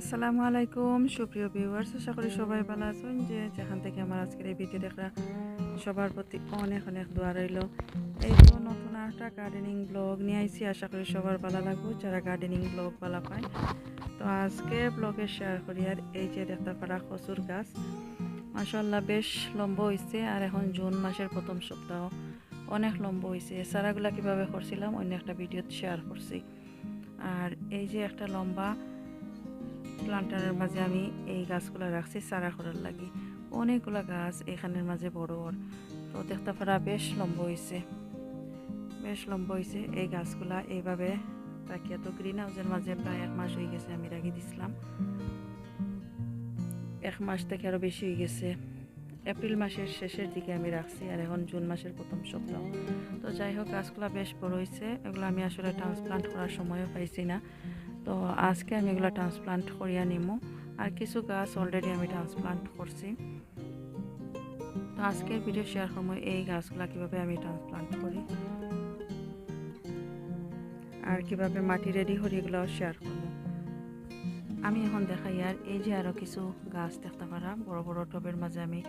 আসসালামু আলাইকুম, সুপ্রিয় ভিউয়ার্স আশা করি সবাই ভালো আছেন। যে যেখান থেকে আমার আজকের এই ভিডিও দেখা সবার প্রতি অনেক অনেক দোয়া রইল। এই তো নতুন একটা গার্ডেনিং ব্লগ নিয়ে আইছি, আশা করি সবার ভালো লাগবে, যারা গার্ডেনিং ব্লগ ভালো পায়। তো আজকে ব্লগে শেয়ার করি, আর এই যে দেখতে পারা কচুর গাছ মাসাল্লাহ বেশ লম্বা হয়েছে আর এখন জুন মাসের প্রথম সপ্তাহ। অনেক লম্বা হয়েছে সারাগুলা কীভাবে করছিলাম, অন্য একটা ভিডিওতে শেয়ার করছি। আর এই যে একটা লম্বা প্লান্টারের মাঝে আমি এই গাছগুলো রাখছি চারা করার লাগি। অনেকগুলা গাছ এখানের মাঝে বড় বড়। তো দেখতে পারা বেশ লম্বা হয়েছে বেশ লম্বা হয়েছে এই গাছগুলা। এইভাবে রাখিয়া তো গ্রিন হাউসের মাঝে প্রায় এক মাস হয়ে গেছে আমি রাখি দিছিলাম। এক মাস থেকে আরও বেশি হয়ে গেছে। এপ্রিল মাসের শেষের দিকে আমি রাখছি আর এখন জুন মাসের প্রথম সপ্তাহ। তো যাই হোক, গাছগুলো বেশ বড় হয়েছে এগুলো আমি আসলে ট্রান্সপ্লান্ট করার সময়ও পাইছি না। তো আজকে আমি এগুলো ট্রান্সপ্লান্ট করিয়া নিমু। আর কিছু গাছ অলরেডি আমি ট্রান্সপ্লান্ট করছি। তো আজকের ভিডিও শেয়ার করব এই গাছগুলা কীভাবে আমি ট্রান্সপ্লান্ট করি। আর কীভাবে মাটি রেডি করি এগুলোও শেয়ার করব। আমি এখন দেখাই আর এই যে আরও কিছু গাছ দেখতে পারা বড় বড় টবের মাঝে আমি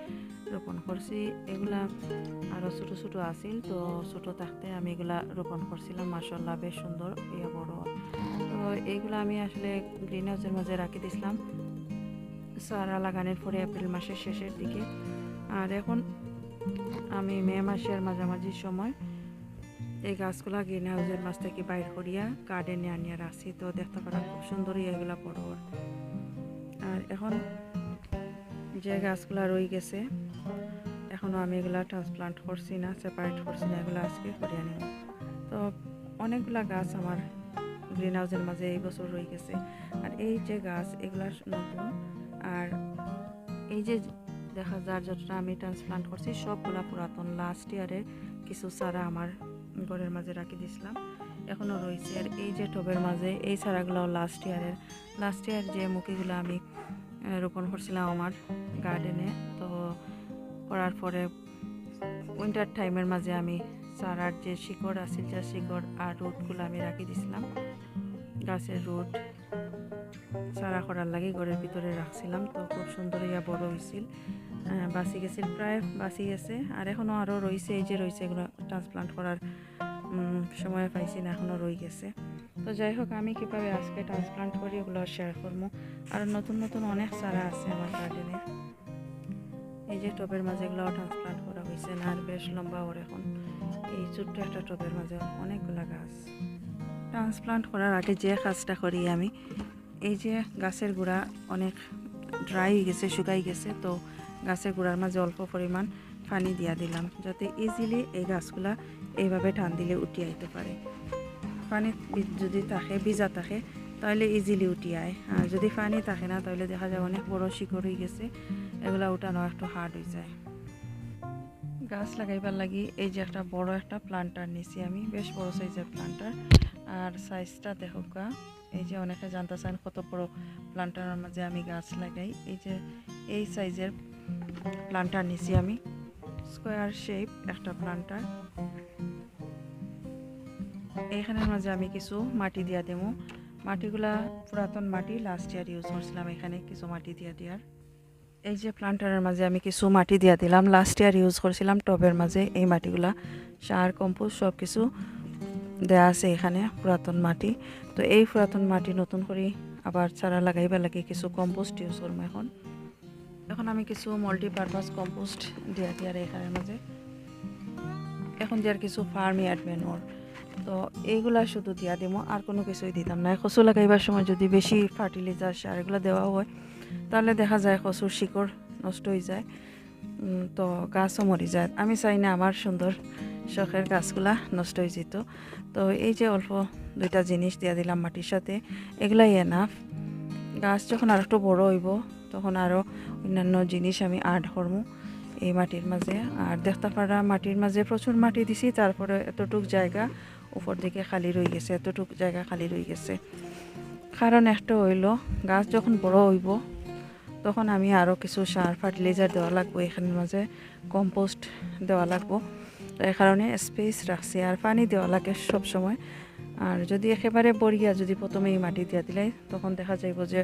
রোপণ করছি। এগুলা আরও ছোটো ছোটো আছিল। তো ছোটো থাকতে আমি এগুলা রোপণ করছিলাম। মাসাল্লাহ বেশ সুন্দর। ইয়ে বড়। এইগুলো আমি আসলে গ্রিন হাউসের মাঝে রাখি দিছিলাম। সারা লাগানোর পরে এপ্রিল মাসের শেষের দিকে। আর এখন আমি মে মাসের মাঝামাঝি সময় এই গাছগুলা গ্রিন হাউসের মাছ থেকে বাইর করিয়া গার্ডেনে আনিয়া রাখছি। তো দেখতে পারা খুব সুন্দর এগুলা বড়। আর এখন যে গাছগুলা রয়ে গেছে এখনও আমি এগুলা ট্রান্সপ্লান্ট করছি না সেপারেট করছি না, এগুলো আজকে করিয়া নেব তো অনেকগুলা গাছ আমার গ্রিন হাউসের মাঝে এই বছর রয়ে গেছে। আর এই যে গাছ, এগুলা নতুন। আর এই যে দেখা যার যতটা আমি ট্রান্সপ্লান্ট করছি, সবগুলা পুরাতন। লাস্ট ইয়ারের কিছু চারা আমার ঘরের মাঝে রাখি দিছিলাম এখনও রয়েছে। আর এই যে টবের মাঝে, এই চারাগুলো লাস্ট ইয়ারের লাস্ট ইয়ার যে মুখিগুলো আমি রোপণ করছিলাম আমার গার্ডেনে তো করার পরে উইন্টার টাইমের মাঝে আমি চারার যে শিকড় আছে, যে শিকড় আর রুটগুলো আমি রাখি দিছিলাম। গাছের রুট চারা করার লাগে ঘরের ভিতরে রাখছিলাম। তো খুব সুন্দর ইয়া বড় হয়েছিল বাঁচি গেছিল প্রায় বাঁচি গেছে। আর এখনও আরও রয়েছে এই যে রয়েছে এগুলো ট্রান্সপ্লান্ট করার সময় পাইছি না এখনও রয়ে গেছে। তো যাই হোক, আমি কীভাবে আজকে ট্রান্সপ্লান্ট করি ওগুলো শেয়ার করব। আর নতুন নতুন অনেক চারা আছে আমার গার্ডেনে এই যে টবের মাঝে এগুলো ট্রান্সপ্লান্ট করা হয়েছে না আর বেশ লম্বা ওর এখন। এই ছোট্ট একটা টবের মাঝে অনেকগুলা গাছ। ট্রান্সপ্লান্ট করার আগে যে কাজটা করি আমি, এই যে গাছের গুঁড়া অনেক ড্রাই হয়ে গেছে, শুকাই গেছে, তো গাছের গুঁড়ার মাঝে অল্প পরিমাণ পানি দিয়া দিলাম, যাতে ইজিলি এই গাছগুলা এইভাবে টান দিলে উঠে আইতে পারে। পানি যদি থাকে, ভিজা থাকে, তাহলে ইজিলি উঠি আয়। আর যদি পানি থাকে না, তাহলে দেখা যায় অনেক বড় শিকড় হয়ে গেছে, এগুলা উঠানো একটু হার্ড হয়ে যায়। গাছ লাগাইবার লাগি এই যে একটা বড় একটা প্লান্টার নিছি আমি, বেশ বড় সাইজের প্লান্টার আর সাইজটা দেখো গা, এই যে অনেকে জানতে চান কত বড় প্লান্টারের মাঝে আমি গাছ লাগাই। এই যে এই সাইজের প্লান্টার নিছি আমি স্কোয়ার শেপ একটা প্লান্টার এইখানের মাঝে আমি কিছু মাটি দিয়া দেবো। মাটিগুলা পুরাতন মাটি লাস্ট ইয়ার ইউজ করছিলাম এখানে কিছু মাটি দিয়া দেওয়ার এই যে প্লান্টারের মাঝে আমি কিছু মাটি দিয়া দিলাম। লাস্ট ইয়ার ইউজ করছিলাম টবের মাঝে এই মাটিগুলা। সার কম্পোস্ট সব কিছু দেয়া আছে এখানে, পুরাতন মাটি। তো এই পুরাতন মাটি নতুন করে আবার চারা লাগাইবা লাগে কিছু কম্পোস্ট ইউজ করব এখন। এখন আমি কিছু মাল্টিপারপাস কম্পোস্ট দিয়া দিয়ার এখানের মাঝে। এখন দিয়ার কিছু ফার্ম ইয়ার্ড তো এইগুলা শুধু দিয়া দিব আর কোনো কিছুই দিতাম না। কচু লাগাইবার সময় যদি বেশি ফার্টিলাইজার সার এগুলো দেওয়া হয় তাহলে দেখা যায় কচুর শিকড় নষ্ট হয়ে যায়। তো গাছও মরে যায়। আমি চাই না আমার সুন্দর শখের গাছগুলা নষ্ট হয়ে যেত। তো এই যে অল্প দুইটা জিনিস দিয়া দিলাম মাটির সাথে, এগুলাই এনাফ গাছ যখন আর একটু বড় হইব, তখন আরও অন্যান্য জিনিস আমি আর্ট করব এই মাটির মাঝে। আর দেখতে পারা মাটির মাঝে প্রচুর মাটি দিছি, তারপরে এতটুক জায়গা উপর দিকে খালি রয়ে গেছে, এতটুক জায়গা খালি রয়ে গেছে। কারণ একটা হইল, গাছ যখন বড় হইব তখন আমি আরও কিছু সার ফার্টিলাইজার দেওয়া লাগবো এখানের মাঝে, কম্পোস্ট দেওয়া লাগবো। তো এই কারণে স্পেস রাখছি আর পানি দেওয়া লাগে সব সময় আর যদি একেবারে বড়িয়া যদি প্রথমে এই মাটি দিয়া দিলে তখন দেখা যাইব যে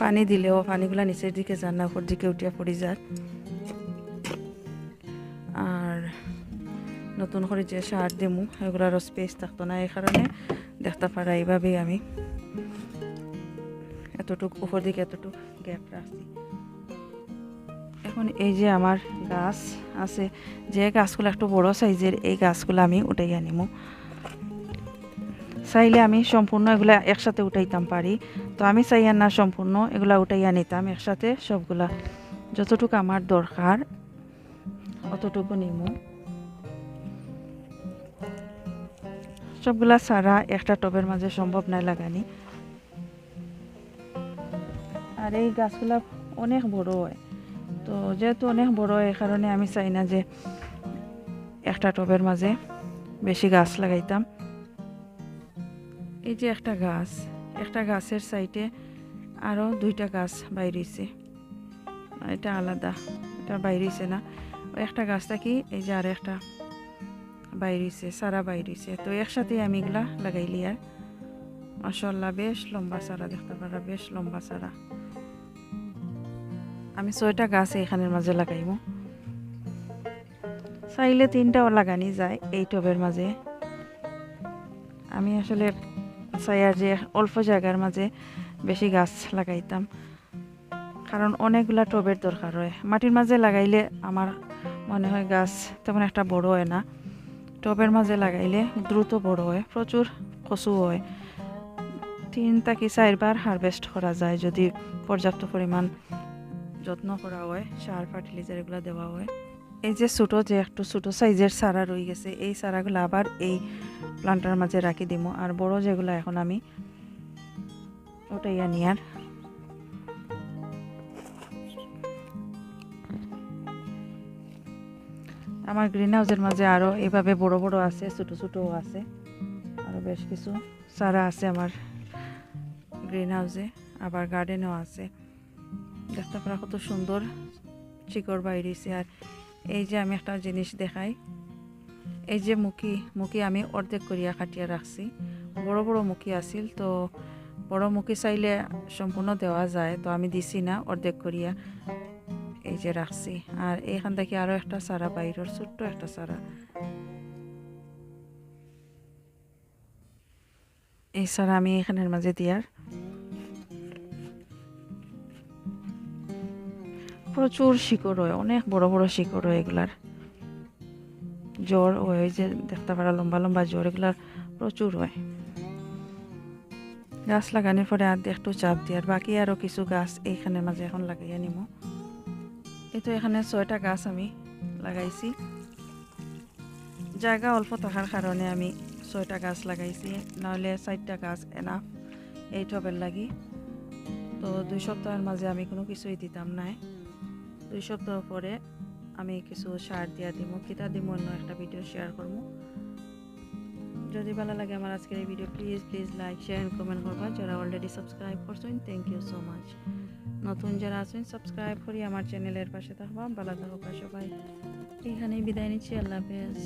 পানি দিলেও পানিগুলা নিচের দিকে যান না, উপর দিকে উঠিয়া পড়ি যায়। আর নতুন করে যে সার দিমু, এগুলারও স্পেস থাকতো না। এই কারণে দেখতে পারা এইভাবেই আমি। এতটুকু উপর দিকে এতটুকু গ্যাপ রাখছি। এখন এই যে আমার গাছ আছে যে গাছগুলো একটু বড় সাইজের এই গাছগুলো আমি উঠাই আনিমু চাইলে আমি সম্পূর্ণ এগুলা একসাথে উঠাইতাম পারি। তো আমি চাই আর না সম্পূর্ণ এগুলা উঠাইয়া নিতাম একসাথে সবগুলা। যতটুকু আমার দরকার অতটুকু নিমু। সবগুলা ছাড়া একটা টবের মাঝে সম্ভব নাই লাগানি। আর এই গাছগুলা অনেক বড় হয়। তো যেহেতু অনেক বড় হয়, এই কারণে আমি চাই না যে একটা টবের মাঝে বেশি গাছ লাগাইতাম। এই যে একটা গাছ, একটা গাছের সাইডে আরও দুইটা গাছ বাইরেছে। এটা আলাদা, এটা বাইরেছে না। একটা গাছ থাকি এই যে আর একটা বাইরেছে সারা বাইরেছে। তো একসাথে আমি এগুলা লাগাইলি আর। মাসাল্লাহ বেশ লম্বা সারা দেখতে পারা, বেশ লম্বা সারা আমি ছয়টা গাছ এখানের মাঝে লাগাইব। চাইলে তিনটাও লাগানি যায় এই টবের মাঝে। আমি আসলে চাই আর যে অল্প জায়গার মাঝে বেশি গাছ লাগাইতাম, কারণ অনেকগুলা টবের দরকার হয়। মাটির মাঝে লাগাইলে আমার মনে হয় গাছ তেমন একটা বড় হয় না। টবের মাঝে লাগাইলে দ্রুত বড় হয়, প্রচুর কচু হয়। তিন তাকি চারবার হারভেস্ট করা যায় যদি পর্যাপ্ত পরিমাণ যত্ন করা হয়, সার ফার্টিলাইজার এগুলো দেওয়া হয়। এই যে ছোটো, যে একটু ছোটো সাইজের চারা রয়ে গেছে, এই চারাগুলো আবার এই প্লান্টার মাঝে রাখি দিব। আর বড় যেগুলো এখন আমি ওটাই আনি আর। আমার গ্রিন হাউসের মাঝে আরও এইভাবে বড় বড় আছে, ছোটো ছোটোও আছে। আরও বেশ কিছু চারা আছে আমার গ্রিন হাউসে আবার গার্ডেনও আছে। দেখতে পারা কত সুন্দর চিকর বাইরেছে আর এই যে আমি একটা জিনিস দেখাই, এই যে মুখি মুখি আমি অর্ধেক করিয়া কাটিয়া রাখছি। বড় বড় মুখি আছিল, তো বড় মুখি চাইলে সম্পূর্ণ দেওয়া যায়, তো আমি দিছি না, অর্ধেক করিয়া এই যে রাখছি। আর এইখান থেকে আরও একটা সারা বাইরের, ছোট্ট একটা সারা এই সারা আমি এখানের মাঝে দিয়ার। প্রচুর শিকড় হয় অনেক বড় বড় শিকড় হয় এগুলার। জ্বর হয় যে দেখতে পারা লম্বা লম্বা জ্বর, এগুলার প্রচুর হয়। গাছ লাগানোর পরে আর একটু চাপ দিয়ে, আর বাকি আরও কিছু গাছ এইখানের মাঝে এখন লাগাইয়া নিব। এই তো এখানে ছয়টা গাছ আমি লাগাইছি। জায়গা অল্প থাকার কারণে আমি ছয়টা গাছ লাগাইছি, নাহলে চারটা গাছ এনাফ এই টবের লাগি। তো দুই সপ্তাহের মাঝে আমি কোনো কিছুই দিতাম নাই। দুই সপ্তাহ পরে আমি কিছু সার দিয়া দিব কিতা দিব অন্য একটা ভিডিও শেয়ার করব যদি ভালো লাগে আমার আজকের এই video please please like share and comment করবা। যারা অলরেডি সাবস্ক্রাইব করছেন থ্যাংক ইউ সো মাচ নতুন যারা আছেন সাবস্ক্রাইব করি আমার চ্যানেলের পাশে থাকবা। ভালো থাকবা সবাই। এখানেই বিদায় নিচ্ছি, আল্লাহ হাফেজ।